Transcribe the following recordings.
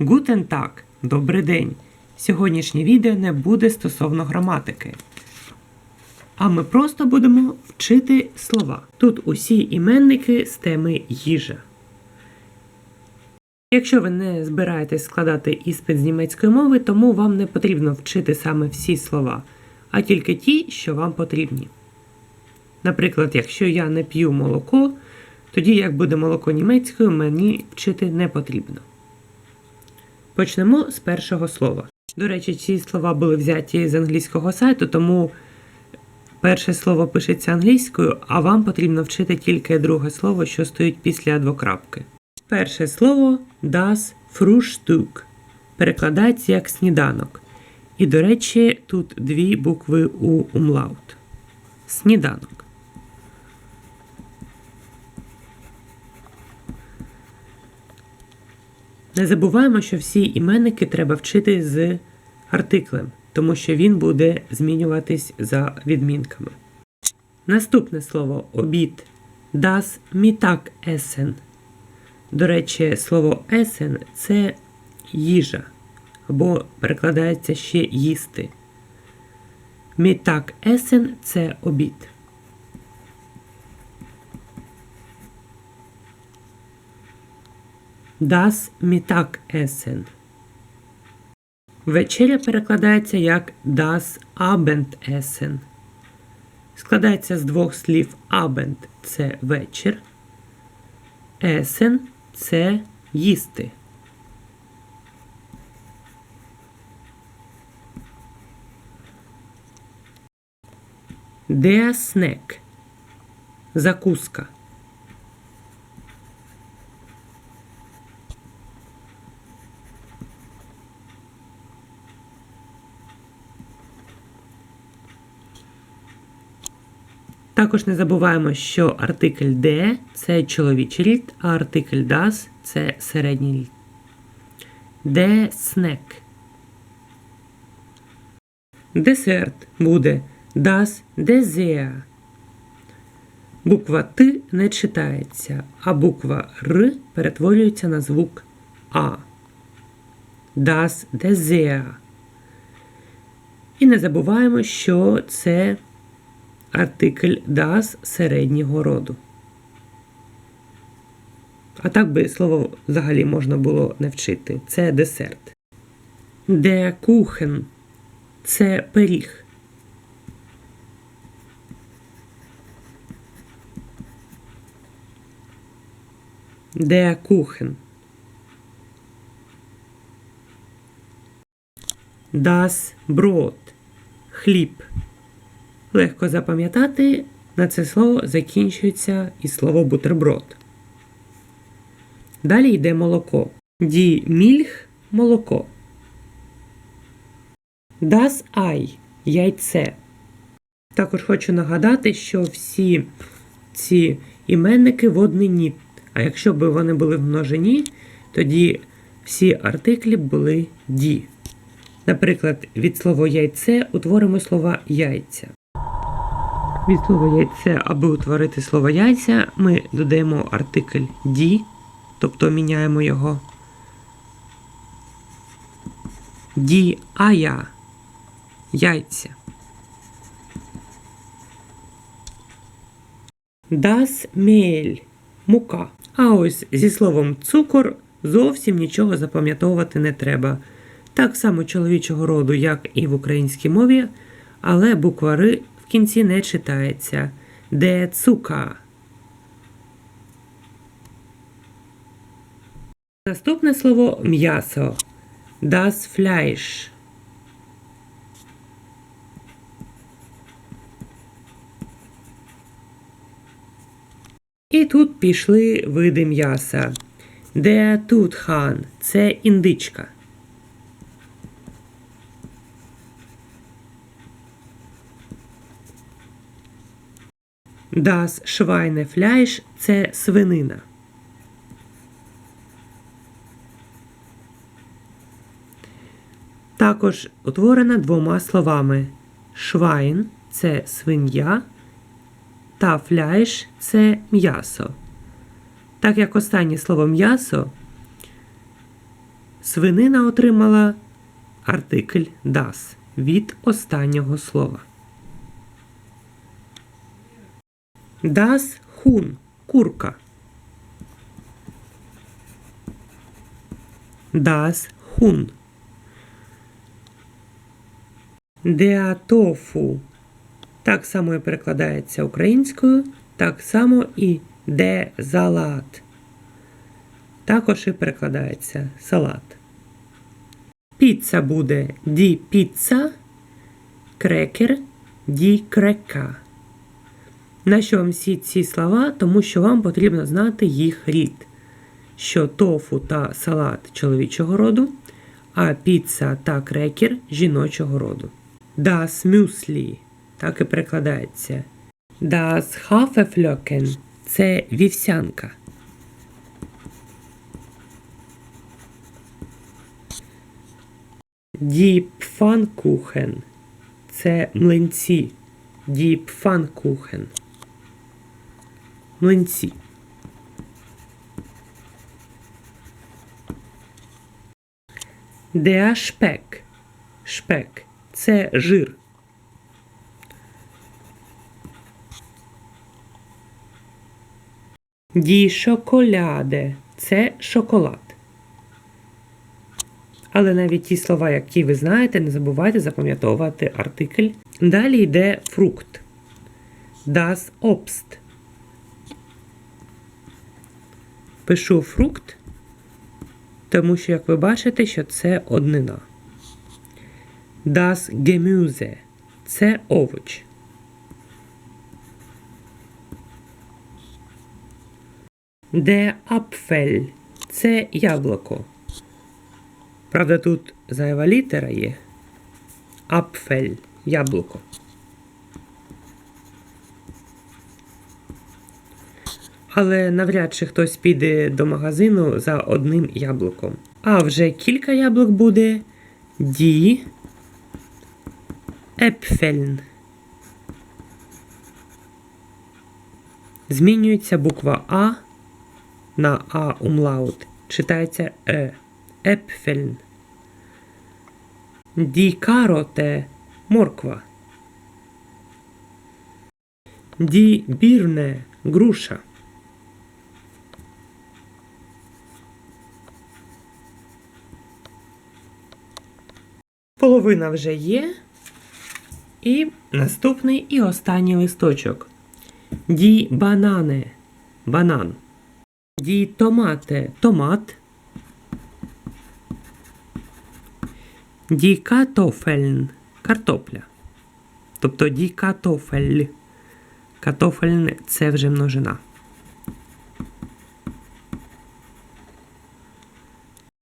Гутен так, добрий день. Сьогоднішнє відео не буде стосовно граматики. А ми просто будемо вчити слова. Тут усі іменники з теми їжа. Якщо ви не збираєтесь складати іспит з німецької мови, тому вам не потрібно вчити саме всі слова, а тільки ті, що вам потрібні. Наприклад, якщо я не п'ю молоко, тоді як буде молоко німецькою, мені вчити не потрібно. Почнемо з першого слова. До речі, ці слова були взяті з англійського сайту, тому перше слово пишеться англійською, а вам потрібно вчити тільки друге слово, що стоїть після двокрапки. Перше слово das Frühstück перекладається як сніданок. І, до речі, тут дві букви у умлаут. Сніданок. Не забуваємо, що всі іменники треба вчити з артиклем, тому що він буде змінюватись за відмінками. Наступне слово обід das Mittagessen. До речі, слово есен це їжа, або перекладається ще їсти. Mittagessen – це обід. Das Mittagessen. Вечеря перекладається як Das Abendessen. Складається з двох слів Abend – це вечір. Essen – це їсти. Der Snack – закуска. Також не забуваємо, що артикль de це чоловічий рід, а артикль das це середній рід. De snack. Десерт буде das Dessert. Буква Т не читається, а буква Р перетворюється на звук А. Das Dessert. І не забуваємо, що це артикль das середнього роду. А так би слово взагалі можна було не вчити. Це десерт. Der Kuchen – це пиріг. Der Kuchen. Das Brot – хліб. Легко запам'ятати, на це слово закінчується і слово бутерброд. Далі йде молоко. Ді мільх молоко. Das Ei – яйце. Також хочу нагадати, що всі ці іменники в однині. А якщо б вони були в множині, тоді всі артиклі були ді. Наприклад, від слова яйце утворимо слова яйця. Від слова яйце, аби утворити слово яйця, ми додаємо артикль ді, тобто міняємо його. Ді ая яйця. Das Mehl – мука. А ось зі словом цукор зовсім нічого запам'ятовувати не треба. Так само чоловічого роду, як і в українській мові, але буква Р в кінці не читається. Де цука. Наступне слово м'ясо. Das Fleisch. І тут пішли види м'яса. Де тут хан це індичка. Das Schweinefleisch – це свинина. Також утворена двома словами. Швайн це свинья, та фляйш це м'ясо. Так як останнє слово м'ясо свинина отримала артикль das від останнього слова. Das Huhn – курка. Das Huhn. Der Tofu. Так само і перекладається українською, так само і де залат. Також і перекладається салат. Піца буде ді піца, крекер ді крека. На що вам всі ці слова? Тому що вам потрібно знати їх рід. Що тофу та салат чоловічого роду, а піца та крекер жіночого роду. Das Müsli так і перекладається. Das Haferflocken – це вівсянка. Die Pfannkuchen – це млинці. Die Pfannkuchen. Млинці. Der Speck. Шпек – це жир. Die Schokolade – це шоколад. Але навіть ті слова, які ви знаєте, не забувайте запам'ятовувати артикль. Далі йде фрукт. Das Obst. Пишу фрукт, тому що, як ви бачите, що це однина. Das Gemüse – це овоч. Der Apfel – це яблуко. Правда, тут зайва літера є. Апфель яблуко. Але навряд чи хтось піде до магазину за одним яблуком. А вже кілька яблук буде ді Епфельн. Змінюється буква А на А умлаут. Читається Е. Епфельн. Ді кароте морква. Ді бірне груша. Половина вже є. І наступний і останній листочок. Ді банане банан. Ді томате томат. Ді катофельн картопля. Тобто ді катофель. Катофельн це вже множина.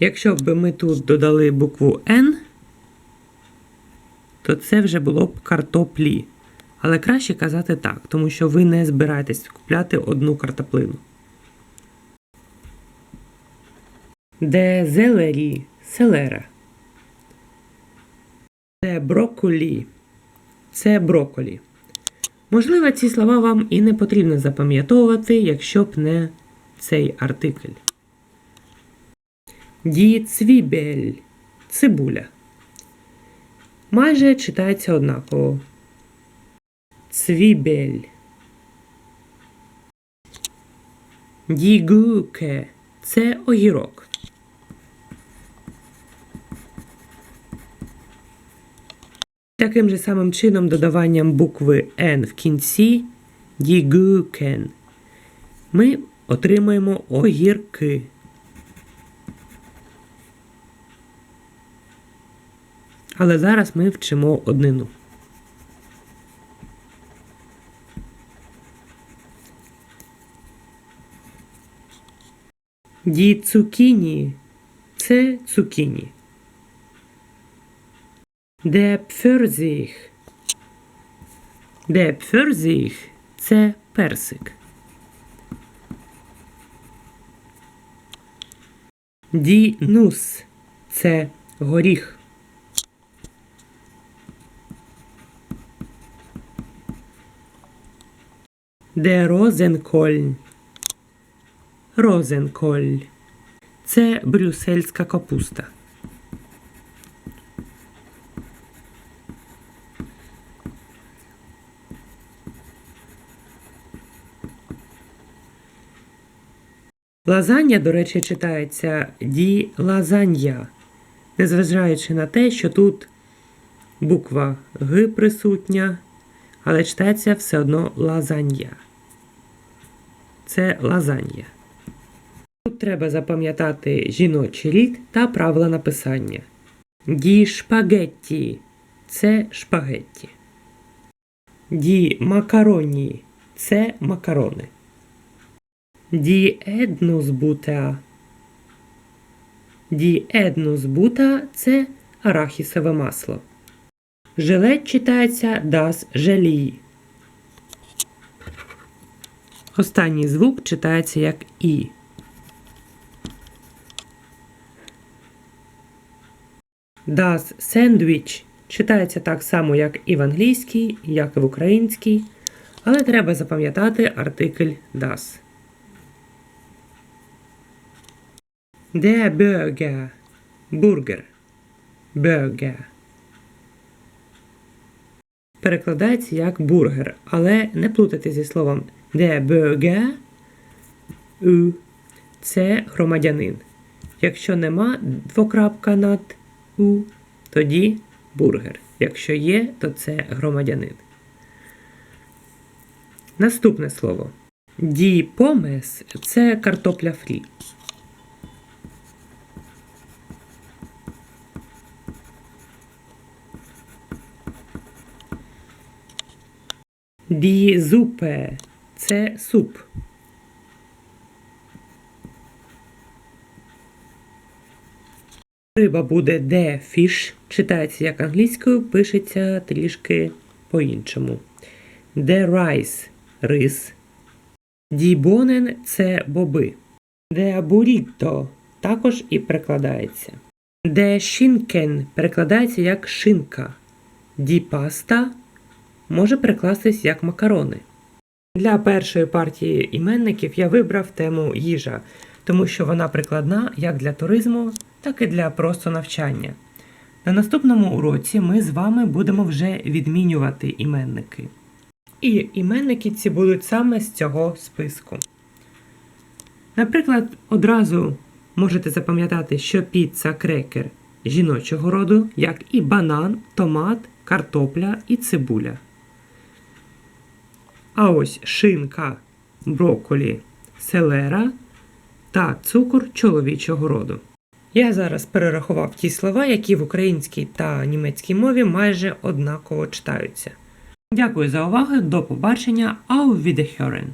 Якщо б ми тут додали букву Н, то це вже було б картоплі. Але краще казати так, тому що ви не збираєтесь купляти одну картоплину. Де зелері селера. Де брокколі це брокколі. Можливо, ці слова вам і не потрібно запам'ятовувати, якщо б не цей артикль. Ді цвібель цибуля. Майже читається однаково. Цвібель. Ді гуке це огірок. Таким же самим чином додаванням букви N в кінці дігукен ми отримаємо огірки. Але зараз ми вчимо однину. Ді цукіні це цукіні. Der Pfirsich. Der Pfirsich – це персик. Die Nuss – це горіх. Der Rosenkohl. Розенколь. це брюссельська капуста. Лазанья, до речі, читається ді лазанья, незважаючи на те, що тут буква Г присутня, але читається все одно лазанья. Це лазанья. Тут треба запам'ятати жіночий рід та правила написання. Ді шпагетті це шпагетті. Ді макароні це макарони. Ді еднус бутеа. Ді еднус бута це арахісове масло. Жилет читається das желі. Останній звук читається як І. Das сендвіч читається так само, як і в англійській, як і в українській, але треба запам'ятати артикль das. Der Burger. Бургер. Burger. Перекладається як бургер, але не плутати зі словом der Burger. У. Це громадянин. Якщо нема двокрапка над у, тоді бургер. Якщо є, то це громадянин. Наступне слово. Ді помес це картопля фрі. Ді зупе це суп. Риба буде де фіш, читається як англійською, пишеться трішки по-іншому. Де райс рис. Ді бонен це боби. Де буріто також і перекладається. Де шинкен перекладається як шинка. Ді паста може перекластись як макарони. Для першої партії іменників я вибрав тему їжа, тому що вона прикладна як для туризму, так і для просто навчання. На наступному уроці ми з вами будемо вже відмінювати іменники. І іменники ці будуть саме з цього списку. Наприклад, одразу можете запам'ятати, що піца крекер жіночого роду, як і банан, томат, картопля і цибуля. А ось шинка, брокколі, селера та цукор чоловічого роду. Я зараз перерахував ті слова, які в українській та німецькій мові майже однаково читаються. Дякую за увагу, до побачення, auf Wiederhören!